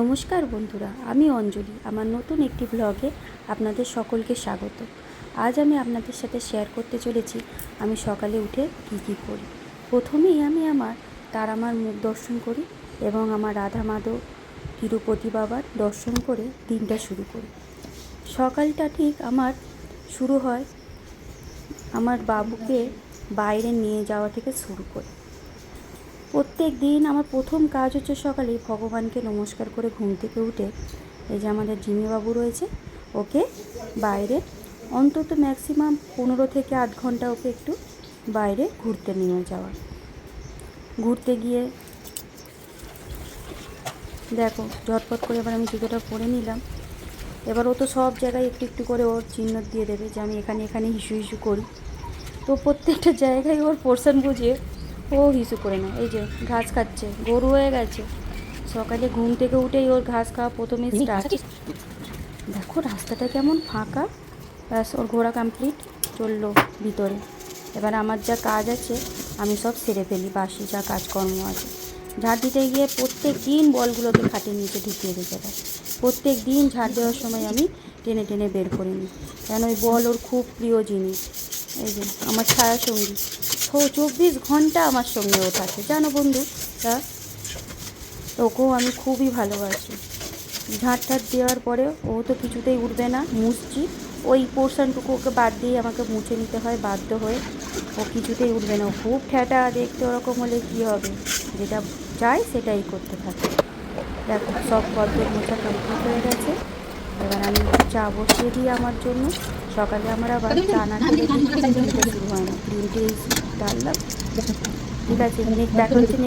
নমস্কার বন্ধুরা, আমি অঞ্জলি। আমার নতুন একটি ব্লগে আপনাদের সকলকে স্বাগত। আজ আমি আপনাদের সাথে শেয়ার করতে চলেছি, আমি সকালে উঠে কী কী করি। প্রথমেই আমি আমার তারামার মুখ দর্শন করি এবং আমার রাধা মাধব, তিরুপতি বাবার দর্শন করে দিনটা শুরু করি। সকালটা ঠিক আমার শুরু হয়, আমার বাবুকে বাইরে নিয়ে যাওয়া থেকে শুরু করে। প্রত্যেক দিন আমার প্রথম কাজ হচ্ছে সকালে ভগবানকে নমস্কার করে ঘুম থেকে উঠে এই যে আমাদের জিমিবাবু রয়েছে, ওকে বাইরে অন্তত ম্যাক্সিমাম পনেরো থেকে আধ ঘণ্টা ওকে একটু বাইরে ঘুরতে নিয়ে যাওয়া। ঘুরতে গিয়ে দেখো, ঝটপট করে এবার আমি জুতোটা পরে নিলাম। এবার ও তো সব জায়গায় একটু একটু করে ওর চিহ্ন দিয়ে দেবে যে আমি এখানে এখানে হিসু হিসু করি। তো প্রত্যেকটা জায়গায় ওর পোর্শন বুঝিয়ে ও হিসু করে না এই যে ঘাস খাচ্ছে গরু হয়ে গেছে। সকালে ঘুম থেকে উঠেই ওর ঘাস খাওয়া প্রথমে স্টার্ট দেখো রাস্তাটা কেমন ফাঁকা। ব্যাস ওর ঘোরা কমপ্লিট চলল ভিতরে। এবার আমার যা কাজ আছে আমি সব সেরে ফেলি বাসি যা কাজকর্ম আছে। ঝাড় দিতে গিয়ে প্রত্যেক দিন বলগুলোকে খাটের নিচে ঢুকিয়ে রেখে দেয় প্রত্যেক দিন ঝাড় দেওয়ার সময় আমি টেনে টেনে বের করে নিই। কেন ওই বল ওর খুব প্রিয় জিনিস। এই যে আমার ছায়া সঙ্গী চব্বিশ ঘণ্টা আমার সঙ্গে ও থাকে। জানো বন্ধু, তা? ওকেও আমি খুবই ভালোবাসি। ঝাঁট ঠাট দেওয়ার পরে ও তো কিছুতেই উঠবে না মুছছি ওই পোর্শনটুকু ওকে বাদ দিয়ে আমাকে মুছে নিতে হয়, বাধ্য হয়ে। ও কিছুতেই উঠবে না খুব ঠেটা দেখতে ওরকম হলে কী হবে? যেটা চাই সেটাই করতে থাকে। দেখো, সব গদ্যের মোছা কমপ্লিট হয়ে গেছে। আমি চা বসিয়ে দিই আমার জন্য। সকালে আমার আবার চা না খেলে শুরু হয় না। ঢাললাম ঠিক আছে